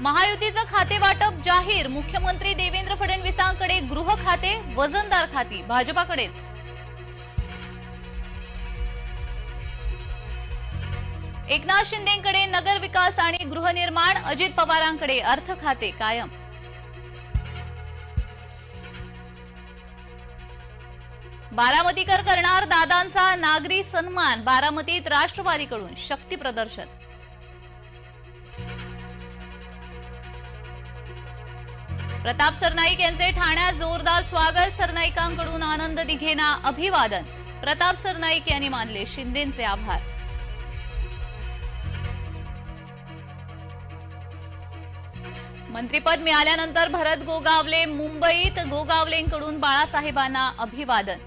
महायुतीचं खाते वाटप जाहीर. मुख्यमंत्री देवेंद्र फडणवीसांकडे गृह खाते वजनदार खाती. भाजपाकडेच. एकनाथ शिंदेकडे नगर विकास आणि गृहनिर्माण अजित पवारांकडे अर्थ खाते कायम. बारामतीकर करणार दादांचा नागरी सन्मान बारामतीत राष्ट्रवादीकडून शक्ती प्रदर्शन. प्रताप सरनाईक यांचे ठाण्यात जोरदार स्वागत. सरनाईकांकडून आनंद दिघेना अभिवादन. प्रताप सरनाईक यांनी मानले शिंदेचे आभार. मंत्रीपद मिळाल्यानंतर भरत गोगावले मुंबईत. गोगावलेंकडून बाळासाहेबांना अभिवादन.